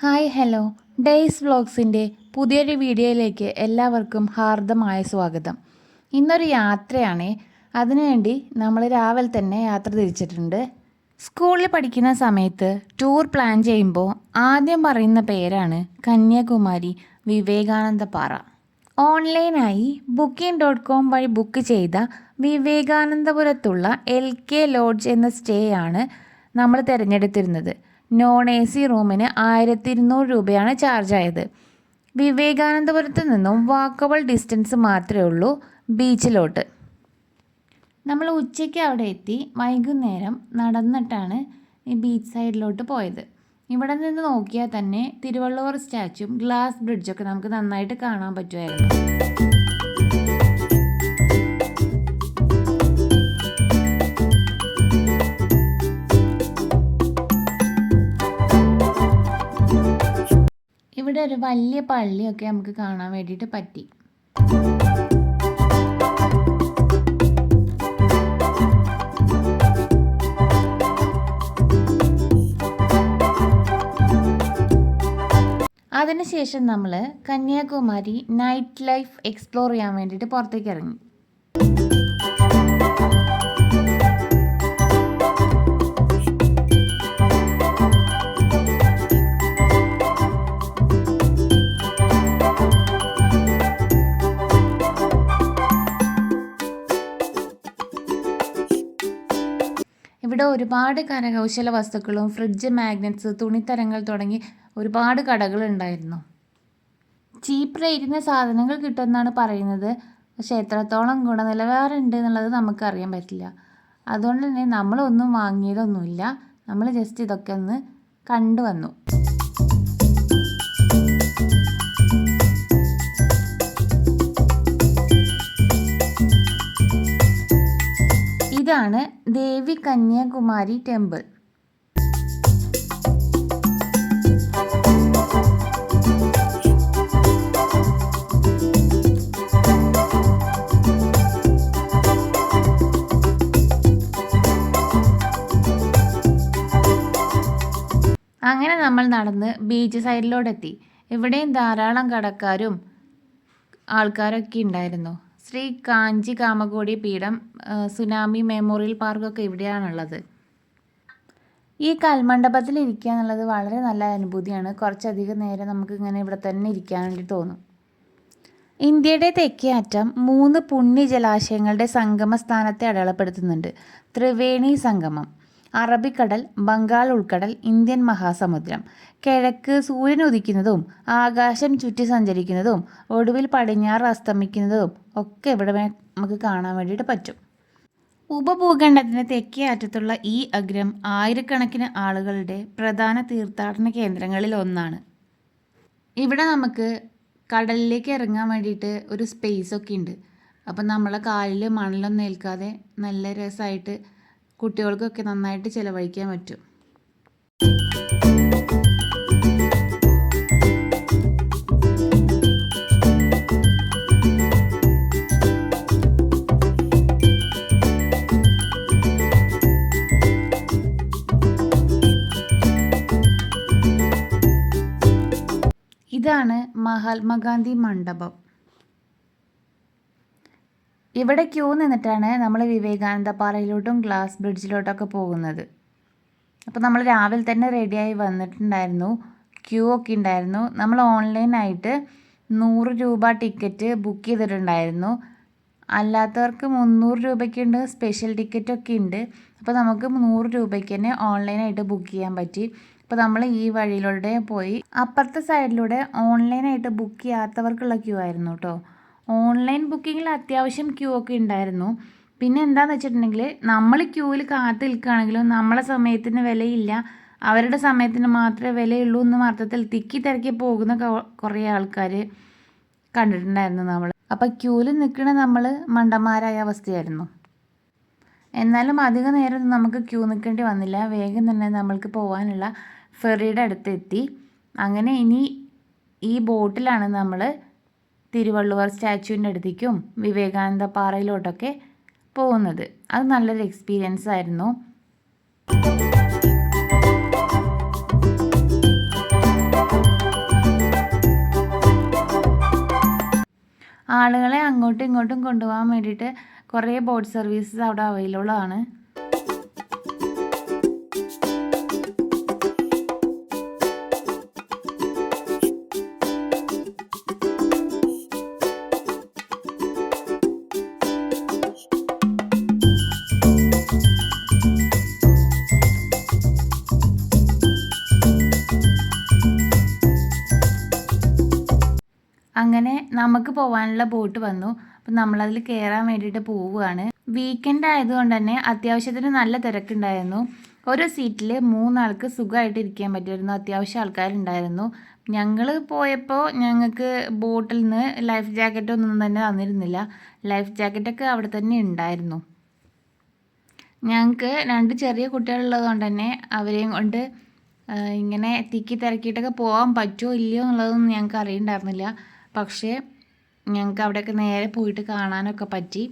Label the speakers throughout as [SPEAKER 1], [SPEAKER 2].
[SPEAKER 1] Hi hello. Days വ്ളോഗ്സിന്റെ പുതിയൊരു വീഡിയോയിലേക്ക് എല്ലാവർക്കും ഹാർദമായ സ്വാഗതം. ഇന്നൊരു യാത്രയാണ്. അതിനുവേണ്ടി നമ്മൾ രാവിലെ തന്നെ യാത്ര തിരിച്ചിട്ടുണ്ട്. സ്കൂളിൽ പഠിക്കുന്ന സമയത്ത് ടൂർ പ്ലാൻ ചെയ്യുമ്പോൾ ആദ്യം പറയുന്ന പേരാണ് കന്യാകുമാരി വിവേകാനന്ദ പാറ ഓൺലൈനായി ബുക്കിംഗ് ഡോട്ട് കോം വഴി ബുക്ക് ചെയ്ത വിവേകാനന്ദപുരത്തുള്ള എൽ കെ ലോഡ്ജ് എന്ന സ്റ്റേ ആണ് നമ്മൾ തിരഞ്ഞെടുത്തിരുന്നത്. നോൺ എ സി റൂമിന് ആയിരത്തി ഇരുന്നൂറ് രൂപയാണ് ചാർജ് ആയത് വിവേകാനന്ദപുരത്ത് നിന്നും വാക്കബിൾ ഡിസ്റ്റൻസ് മാത്രമേ ഉള്ളൂ ബീച്ചിലോട്ട്. നമ്മൾ ഉച്ചയ്ക്ക് അവിടെ എത്തി വൈകുന്നേരം നടന്നിട്ടാണ് ഈ ബീച്ച് സൈഡിലോട്ട് പോയത്. ഇവിടെ നിന്ന് നോക്കിയാൽ തന്നെ തിരുവള്ളുവർ സ്റ്റാച്ചും ഗ്ലാസ് ബ്രിഡ്ജൊക്കെ നമുക്ക് നന്നായിട്ട് കാണാൻ പറ്റുമായിരുന്നു. ഇവിടെ ഒരു വലിയ പള്ളിയൊക്കെ നമുക്ക് കാണാൻ വേണ്ടിയിട്ട് പറ്റി. അതിനുശേഷം നമ്മൾ കന്യാകുമാരി നൈറ്റ് ലൈഫ് എക്സ്പ്ലോർ ചെയ്യാൻ വേണ്ടിയിട്ട് പുറത്തേക്ക് ഇറങ്ങി. ഇവിടെ ഒരുപാട് കരകൗശല വസ്തുക്കളും ഫ്രിഡ്ജ് മാഗ്നറ്റ്സ് തുണിത്തരങ്ങൾ തുടങ്ങി ഒരുപാട് കടകൾ കടകളുണ്ടായിരുന്നു ചീപ്പ് റേറ്റിന് സാധനങ്ങൾ കിട്ടുമെന്നാണ് പറയുന്നത്. പക്ഷെ എത്രത്തോളം ഗുണനിലവാരം ഉണ്ട് എന്നുള്ളത് നമുക്കറിയാൻ പറ്റില്ല. അതുകൊണ്ട് തന്നെ നമ്മളൊന്നും വാങ്ങിയതൊന്നുമില്ല. നമ്മൾ ജസ്റ്റ് ഇതൊക്കെ ഒന്ന് കണ്ടു വന്നു ഇതാണ് ദേവി കന്യാകുമാരി ടെമ്പിൾ. അങ്ങനെ നമ്മൾ നടന്ന് ബീച്ച് സൈഡിലോടെത്തി ഇവിടെയും ധാരാളം കടക്കാരും ആൾക്കാരൊക്കെ ഉണ്ടായിരുന്നു. ശ്രീ കാഞ്ചി കാമകോടി പീഠം സുനാമി മെമ്മോറിയൽ പാർക്കൊക്കെ ഇവിടെയാണുള്ളത്. ഈ കൽമണ്ഡപത്തിൽ ഇരിക്കുക എന്നുള്ളത് വളരെ നല്ല അനുഭൂതിയാണ്. കുറച്ചധികം നേരം നമുക്ക് ഇങ്ങനെ ഇവിടെ തന്നെ ഇരിക്കാൻ വേണ്ടി തോന്നും. ഇന്ത്യയുടെ തെക്കേ അറ്റം മൂന്ന് പുണ്യ ജലാശയങ്ങളുടെ സംഗമ സ്ഥാനത്തെ അടയാളപ്പെടുത്തുന്നുണ്ട്. ത്രിവേണി സംഗമം. അറബിക്കടൽ ബംഗാൾ ഉൾക്കടൽ ഇന്ത്യൻ മഹാസമുദ്രം. കിഴക്ക് സൂര്യൻ ഉദിക്കുന്നതും ആകാശം ചുറ്റി സഞ്ചരിക്കുന്നതും ഒടുവിൽ പടിഞ്ഞാറ് അസ്തമിക്കുന്നതും ഒക്കെ ഇവിടെ നമുക്ക് കാണാൻ വേണ്ടിയിട്ട് പറ്റും. ഉപഭൂഖണ്ഡത്തിന് തെക്കേ അറ്റത്തുള്ള ഈ അഗ്രം ആയിരക്കണക്കിന് ആളുകളുടെ പ്രധാന തീർത്ഥാടന കേന്ദ്രങ്ങളിൽ ഒന്നാണ്. ഇവിടെ നമുക്ക് കടലിലേക്ക് ഇറങ്ങാൻ വേണ്ടിയിട്ട് ഒരു സ്പേസ് ഒക്കെ ഉണ്ട്. അപ്പം നമ്മളെ കാലിൽ മണലൊന്നും ഏൽക്കാതെ നല്ല രസമായിട്ട് കുട്ടികൾക്കൊക്കെ നന്നായിട്ട് ചിലവഴിക്കാൻ പറ്റും. ഇതാണ് മഹാത്മാഗാന്ധി മണ്ഡപം. ഇവിടെ ക്യൂ നിന്നിട്ടാണ് നമ്മൾ വിവേകാനന്ദ പാറയിലോട്ടും ഗ്ലാസ് ബ്രിഡ്ജിലോട്ടൊക്കെ പോകുന്നത്. അപ്പോൾ നമ്മൾ രാവിലെ തന്നെ റെഡിയായി വന്നിട്ടുണ്ടായിരുന്നു. ക്യൂ ഒക്കെ ഉണ്ടായിരുന്നു. നമ്മൾ ഓൺലൈനായിട്ട് നൂറ് രൂപ ടിക്കറ്റ് ബുക്ക് ചെയ്തിട്ടുണ്ടായിരുന്നു. അല്ലാത്തവർക്ക് മുന്നൂറ് രൂപയ്ക്കുണ്ട് സ്പെഷ്യൽ ടിക്കറ്റൊക്കെ ഉണ്ട്. അപ്പോൾ നമുക്ക് നൂറ് രൂപയ്ക്ക് തന്നെ ഓൺലൈനായിട്ട് ബുക്ക് ചെയ്യാൻ പറ്റി. അപ്പോൾ നമ്മൾ ഈ വഴിയിലൂടെ പോയി അപ്പുറത്തെ സൈഡിലൂടെ ഓൺലൈനായിട്ട് ബുക്ക് ചെയ്യാത്തവർക്കുള്ള ക്യൂ ആയിരുന്നു കേട്ടോ ഓൺലൈൻ ബുക്കിങ്ങിൽ അത്യാവശ്യം ക്യൂ ഒക്കെ ഉണ്ടായിരുന്നു. പിന്നെ എന്താണെന്ന് വെച്ചിട്ടുണ്ടെങ്കിൽ നമ്മൾ ക്യൂവിൽ കാത്തു നിൽക്കുകയാണെങ്കിലും നമ്മളെ സമയത്തിന് വിലയില്ല. അവരുടെ സമയത്തിന് മാത്രമേ വിലയുള്ളൂ എന്ന് അർത്ഥത്തിൽ തിക്കി തിരക്കി പോകുന്ന കുറേ ആൾക്കാർ കണ്ടിട്ടുണ്ടായിരുന്നു നമ്മൾ അപ്പം ക്യൂവിൽ നിൽക്കണ നമ്മൾ മണ്ടന്മാരായ അവസ്ഥയായിരുന്നു. എന്നാലും അധിക നേരം നമുക്ക് ക്യൂ നിൽക്കേണ്ടി വന്നില്ല. വേഗം തന്നെ നമ്മൾക്ക് പോകാനുള്ള ഫെറിയുടെ അടുത്തെത്തി. അങ്ങനെ ഇനി ഈ ബോട്ടിലാണ് നമ്മൾ തിരുവള്ളുവർ സ്റ്റാച്യുവിന്റെ അടുത്തേക്കും വിവേകാനന്ദ പാറയിലോട്ടൊക്കെ പോകുന്നത്. അത് നല്ലൊരു എക്സ്പീരിയൻസ് ആയിരുന്നു. ആളുകളെ അങ്ങോട്ടും ഇങ്ങോട്ടും കൊണ്ടുപോകാൻ വേണ്ടിയിട്ട് കുറേ ബോട്ട് സർവീസസ് അവിടെ അവൈലബിൾ ആണ്. അങ്ങനെ നമുക്ക് പോകാനുള്ള ബോട്ട് വന്നു. അപ്പം നമ്മളതിൽ കയറാൻ വേണ്ടിയിട്ട് പോവുകയാണ്. വീക്കെൻഡ് ആയതുകൊണ്ട് തന്നെ അത്യാവശ്യത്തിന് നല്ല തിരക്കുണ്ടായിരുന്നു. ഒരു സീറ്റിൽ മൂന്നാൾക്ക് സുഖമായിട്ട് ഇരിക്കാൻ പറ്റുമായിരുന്നു അത്യാവശ്യം ആൾക്കാരുണ്ടായിരുന്നു. ഞങ്ങൾ പോയപ്പോൾ ഞങ്ങൾക്ക് ബോട്ടിൽ നിന്ന് ലൈഫ് ജാക്കറ്റ് ഒന്നും തന്നെ തന്നിരുന്നില്ല. ലൈഫ് ജാക്കറ്റൊക്കെ അവിടെ തന്നെ ഉണ്ടായിരുന്നു. ഞങ്ങൾക്ക് രണ്ട് ചെറിയ കുട്ടികളുള്ളത് കൊണ്ട് തന്നെ അവരെയും കൊണ്ട് ഇങ്ങനെ തിക്കി തിരക്കിയിട്ടൊക്കെ പോകാൻ പറ്റുമോ ഇല്ലയോ എന്നുള്ളതൊന്നും ഞങ്ങൾക്ക് അറിയണ്ടായിരുന്നില്ല. പക്ഷേ ഞങ്ങൾക്ക് അവിടെയൊക്കെ നേരെ പോയിട്ട് കാണാനൊക്കെ പറ്റി.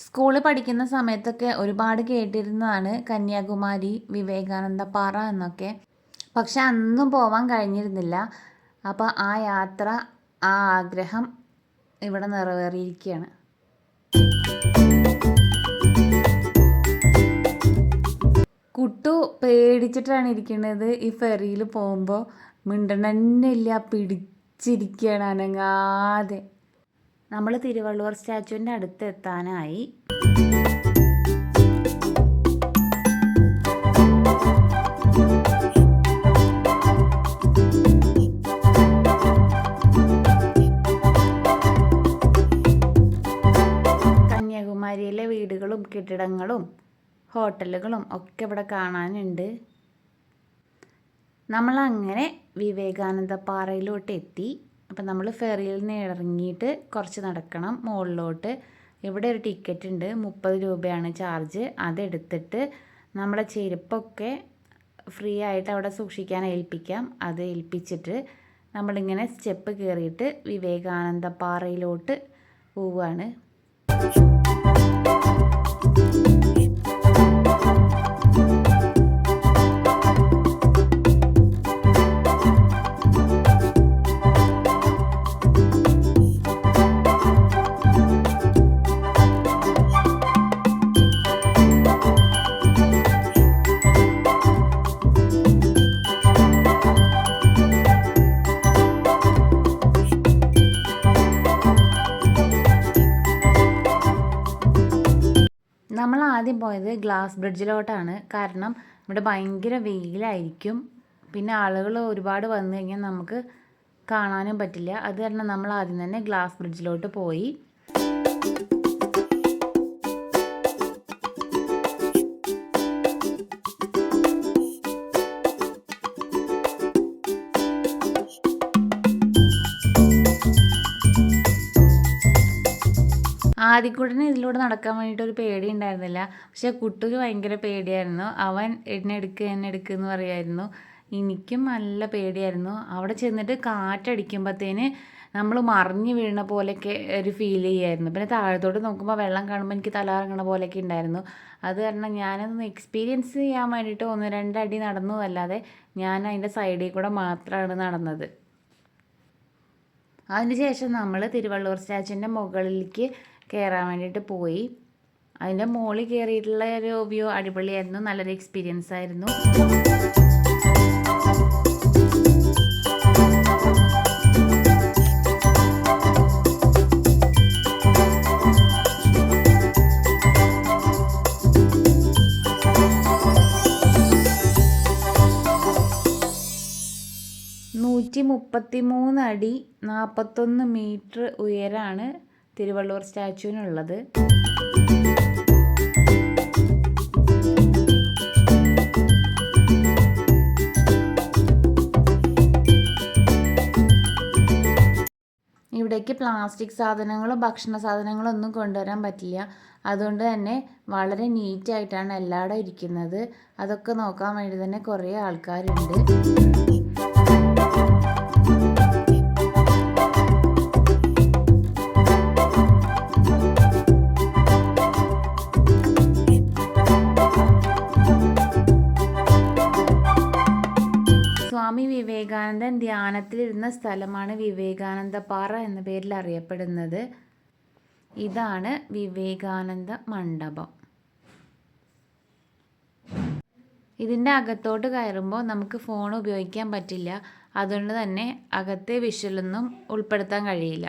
[SPEAKER 1] സ്കൂളിൽ പഠിക്കുന്ന സമയത്തൊക്കെ ഒരുപാട് കേട്ടിരുന്നതാണ് കന്യാകുമാരി വിവേകാനന്ദ പാറ എന്നൊക്കെ. പക്ഷെ അന്നും പോവാൻ കഴിഞ്ഞിരുന്നില്ല. അപ്പോൾ ആ യാത്ര ആ ആഗ്രഹം ഇവിടെ നിറവേറിയിരിക്കുകയാണ്. കുട്ടു പേടിച്ചിട്ടാണ് ഇരിക്കുന്നത് ഈ ഫെറിയിൽ പോകുമ്പോൾ. മിണ്ടണന്നില്ല പിടിച്ചിരിക്കുകയാണ് അനങ്ങാതെ. നമ്മൾ തിരുവള്ളുവർ സ്റ്റാച്ചുവിന്റെ അടുത്ത് എത്താനായി. കന്യാകുമാരിയിലെ വീടുകളും കെട്ടിടങ്ങളും ഹോട്ടലുകളും ഒക്കെ ഇവിടെ കാണാനുണ്ട്. നമ്മളങ്ങനെ വിവേകാനന്ദ പാറയിലോട്ട് എത്തി. അപ്പം നമ്മൾ ഫെറിയിൽ നിന്ന് ഇറങ്ങിയിട്ട് കുറച്ച് നടക്കണം മുകളിലോട്ട്. ഇവിടെ ഒരു ടിക്കറ്റ് ഉണ്ട് മുപ്പത് രൂപയാണ് ചാർജ്. അതെടുത്തിട്ട് നമ്മുടെ ചെരുപ്പൊക്കെ ഫ്രീ ആയിട്ട് അവിടെ സൂക്ഷിക്കാൻ ഏൽപ്പിക്കാം. അത് ഏൽപ്പിച്ചിട്ട് നമ്മളിങ്ങനെ സ്റ്റെപ്പ് കയറിയിട്ട് വിവേകാനന്ദ പാറയിലോട്ട് പോവുകയാണ് ആദ്യം പോയത് ഗ്ലാസ് ബ്രിഡ്ജിലോട്ടാണ്. കാരണം ഇവിടെ ഭയങ്കര വെയിലായിരിക്കും. പിന്നെ ആളുകൾ ഒരുപാട് വന്നു കഴിഞ്ഞാൽ നമുക്ക് കാണാനും പറ്റില്ല. അത് കാരണം നമ്മൾ ആദ്യം തന്നെ ഗ്ലാസ് ബ്രിഡ്ജിലോട്ട് പോയി. ആദ്യക്കൂട്ടിന് ഇതിലൂടെ നടക്കാൻ വേണ്ടിയിട്ട് ഒരു പേടി ഉണ്ടായിരുന്നില്ല പക്ഷെ കുട്ടിക്ക് ഭയങ്കര പേടിയായിരുന്നു. അവൻ എന്നെ എടുക്ക് എന്നെ എടുക്ക് എന്ന് പറയുമായിരുന്നു എനിക്കും നല്ല പേടിയായിരുന്നു. അവിടെ ചെന്നിട്ട് കാറ്റടിക്കുമ്പോഴത്തേന് നമ്മൾ മറിഞ്ഞു വീണ പോലെയൊക്കെ ഒരു ഫീൽ ചെയ്യായിരുന്നു. പിന്നെ താഴത്തോട്ട് നോക്കുമ്പോൾ വെള്ളം കാണുമ്പോൾ എനിക്ക് തല ഇറങ്ങണ പോലെയൊക്കെ ഉണ്ടായിരുന്നു. അത് കാരണം ഞാനതൊന്ന് എക്സ്പീരിയൻസ് ചെയ്യാൻ വേണ്ടിയിട്ട് ഒന്ന് രണ്ടടി നടന്നു അല്ലാതെ ഞാൻ അതിന്റെ സൈഡിൽ കൂടെ മാത്രമാണ് നടന്നത്. അതിനുശേഷം നമ്മൾ തിരുവള്ളൂർ സ്റ്റാച്ചുവിന്റെ മുകളിലേക്ക് കയറാൻ വേണ്ടിയിട്ട് പോയി. അതിന്റെ മുകളിൽ കയറിയിട്ടുള്ള ഒരു വ്യൂ അടിപൊളിയായിരുന്നു. നല്ലൊരു എക്സ്പീരിയൻസ് ആയിരുന്നു. നൂറ്റി മുപ്പത്തി മൂന്ന് അടി നാൽപ്പത്തൊന്ന് മീറ്റർ ഉയരാണ് തിരുവള്ളൂർ സ്റ്റാച്യുവിനുള്ളത്. ഇവിടേക്ക് പ്ലാസ്റ്റിക് സാധനങ്ങളോ ഭക്ഷണ സാധനങ്ങളോ ഒന്നും കൊണ്ടുവരാൻ പറ്റില്ല. അതുകൊണ്ട് തന്നെ വളരെ നീറ്റായിട്ടാണ് എല്ലായിടം ഇരിക്കുന്നത്. അതൊക്കെ നോക്കാൻ വേണ്ടി തന്നെ കുറേ ആൾക്കാരുണ്ട്. സ്ഥലമാണ് വിവേകാനന്ദ പാറ എന്ന പേരിൽ അറിയപ്പെടുന്നത്. ഇതാണ് വിവേകാനന്ദ മണ്ഡപം. ഇതിന്റെ അകത്തോട്ട് കയറുമ്പോൾ നമുക്ക് ഫോൺ ഉപയോഗിക്കാൻ പറ്റില്ല. അതുകൊണ്ട് തന്നെ അകത്തെ വിഷ്വലൊന്നും ഉൾപ്പെടുത്താൻ കഴിയില്ല.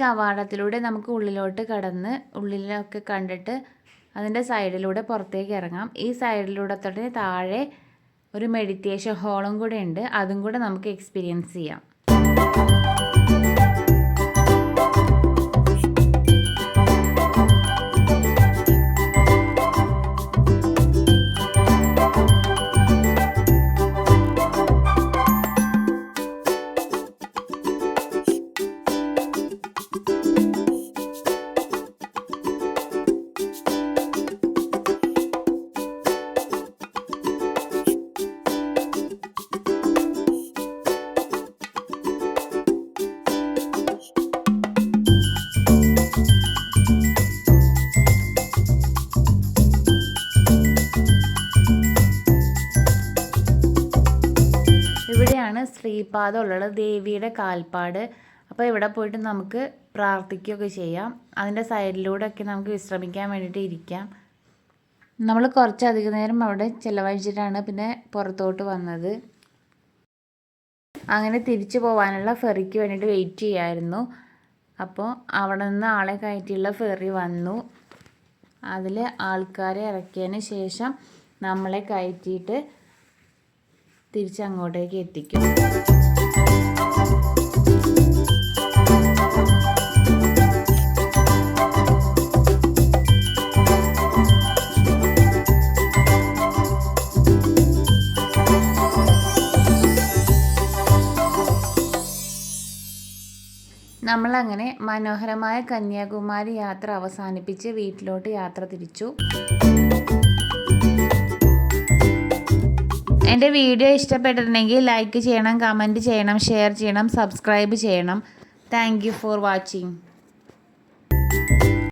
[SPEAKER 1] കവാടത്തിലൂടെ നമുക്ക് ഉള്ളിലോട്ട് കടന്ന് ഉള്ളിലൊക്കെ കണ്ടിട്ട് അതിന്റെ സൈഡിലൂടെ പുറത്തേക്ക് ഇറങ്ങാം. ഈ സൈഡിലൂടെ തന്നെ താഴെ ഒരു മെഡിറ്റേഷൻ ഹോളും കൂടെ ഉണ്ട്. അതും കൂടെ നമുക്ക് എക്സ്പീരിയൻസ് ചെയ്യാം. ശ്രീപാദം ഉള്ളത് ദേവിയുടെ കാൽപ്പാട്. അപ്പോൾ ഇവിടെ പോയിട്ട് നമുക്ക് പ്രാർത്ഥിക്കുകയൊക്കെ ചെയ്യാം. അതിന്റെ സൈഡിലൂടെ ഒക്കെ നമുക്ക് വിശ്രമിക്കാൻ വേണ്ടിയിട്ട് ഇരിക്കാം. നമ്മൾ കുറച്ചധികം നേരം അവിടെ ചിലവഴിച്ചിട്ടാണ് പിന്നെ പുറത്തോട്ട് വന്നത്. അങ്ങനെ തിരിച്ചു പോകാനുള്ള ഫെറിക്ക് വേണ്ടിയിട്ട് വെയിറ്റ് ചെയ്യായിരുന്നു. അപ്പോൾ അവിടെ നിന്ന് ആളെ കയറ്റിയുള്ള ഫെറി വന്നു. അതിൽ ആൾക്കാരെ ഇറക്കിയതിന് ശേഷം നമ്മളെ കയറ്റിയിട്ട് തിരിച്ചങ്ങോട്ടേക്ക് എത്തിക്കും. നമ്മളങ്ങനെ മനോഹരമായ കന്യാകുമാരി യാത്ര അവസാനിപ്പിച്ച് വീട്ടിലോട്ട് യാത്ര തിരിച്ചു. എന്റെ വീഡിയോ ഇഷ്ടപ്പെട്ടിട്ടുണ്ടെങ്കിൽ ലൈക്ക് ചെയ്യണം കമന്റ് ചെയ്യണം ഷെയർ ചെയ്യണം സബ്സ്ക്രൈബ് ചെയ്യണം. Thank for watching